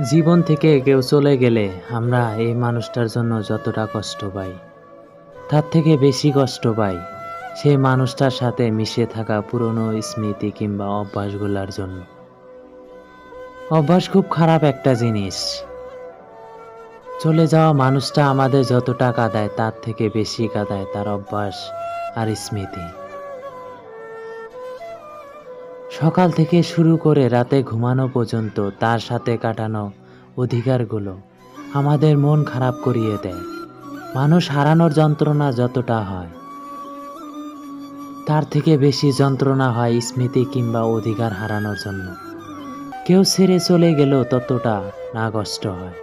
জীবন থেকে কেউ চলে গেলে আমরা এই মানুষটার জন্য যতটা কষ্ট পাই, তার থেকে বেশি কষ্ট পাই, সেই মানুষটার সাথে মিশে থাকা পুরনো স্মৃতি কিংবা অভ্যাসগুলোর জন্য। অভ্যাস খুব খারাপ একটা জিনিস। চলে যাওয়া মানুষটা আমাদের যতটা কাঁদায় তার থেকে বেশি কাঁদায় তার অভ্যাস আর স্মৃতি। সকাল থেকে শুরু করে রাতে ঘুমানো পর্যন্ত তার সাথে কাটানো অধিকারগুলো আমাদের মন খারাপ করিয়ে দেয়। মানুষ হারানোর যন্ত্রণা যতটা হয়, তার থেকে বেশি যন্ত্রণা হয় স্মৃতি কিংবা অধিকার হারানোর জন্য। কেউ ছেড়ে চলে গেলেও ততটা না কষ্ট হয়।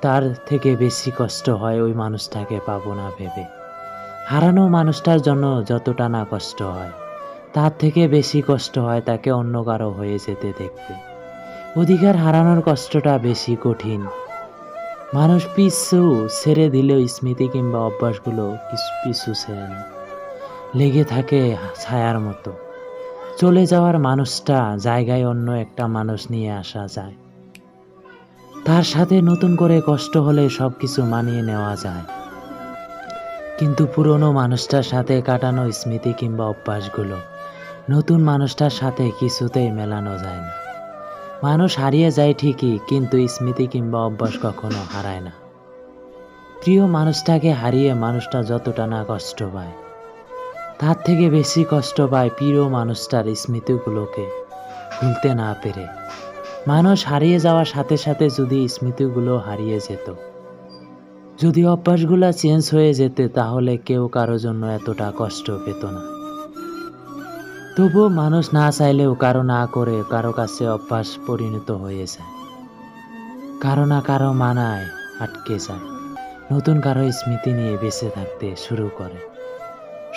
তার থেকে বেশি কষ্ট হয় ওই মানুষটাকে পাবো না ভেবে। হারানো মানুষটার জন্য যতটা না কষ্ট হয়। তার থেকে বেশি কষ্ট হয় তাকে অন্য কারও হয়ে যেতে দেখতে। অধিকার হারানোর কষ্টটা বেশি কঠিন। মানুষ পিছু ছেড়ে দিলেও স্মৃতি কিংবা অভ্যাসগুলো পিছ- পিছু ছেড়ে না। লেগে থাকে ছায়ার মতো। চলে যাওয়ার মানুষটা জায়গায় অন্য একটা মানুষ নিয়ে আসা যায়। তার সাথে নতুন করে কষ্ট হলে সব কিছু মানিয়ে নেওয়া যায়। কিন্তু পুরনো মানুষটার সাথে কাটানো স্মৃতি কিংবা অভ্যাসগুলো নতুন মানুষটার সাথে কিছুতেই মেলানো যায় না। মানুষ হারিয়ে যায় ঠিকই, কিন্তু স্মৃতি কিংবা অভ্যাস কখনো হারায় না। প্রিয় মানুষটাকে হারিয়ে মানুষটা যতটা না কষ্ট পায়, তার থেকে বেশি কষ্ট পায় প্রিয় মানুষটার স্মৃতিগুলোকে ভুলতে না পেরে। মানুষ হারিয়ে যাওয়ার সাথে সাথে যদি স্মৃতিগুলো হারিয়ে যেত, যদি অভ্যাসগুলো চেঞ্জ হয়ে যেত, তাহলে কেউ কারও জন্য এতটা কষ্ট পেত না। তবুও মানুষ না চাইলেও কারও না করে কারও কাছে অভ্যাস পরিণত হয়ে যায় কারও না কারও মানায় আটকে যায়। নতুন কারও স্মৃতি নিয়ে বেঁচে থাকতে শুরু করে।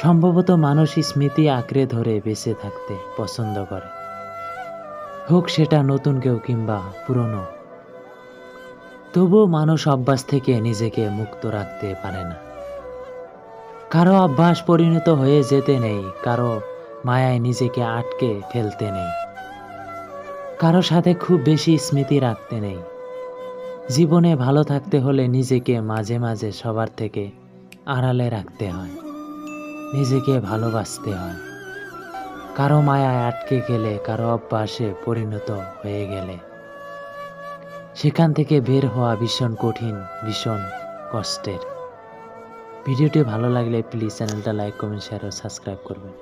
সম্ভবত মানুষ স্মৃতি আঁকড়ে ধরে বেঁচে থাকতে পছন্দ করে। হোক সেটা নতুন কেউ কিংবা পুরনো। তবুও মানুষ অভ্যাস থেকে নিজেকে মুক্ত রাখতে পারে না। কারও অভ্যাস পরিণত হয়ে যেতে নেই, কারও মায়ায় নিজেকে আটকে ফেলতে নেই। কারও সাথে খুব বেশি স্মৃতি রাখতে নেই। জীবনে ভালো থাকতে হলে নিজেকে মাঝে মাঝে সবার থেকে আড়ালে রাখতে হয়। নিজেকে ভালোবাসতে হয়। কারও মায়ায় আটকে গেলে কারও অভ্যাসে পরিণত হয়ে গেলে। সেখান থেকে বের হওয়া ভীষণ কঠিন, ভীষণ কষ্টের। ভিডিওটি ভালো লাগলে প্লিজ চ্যানেলটা লাইক, কমেন্ট শেয়ার ও সাবস্ক্রাইব করবেন।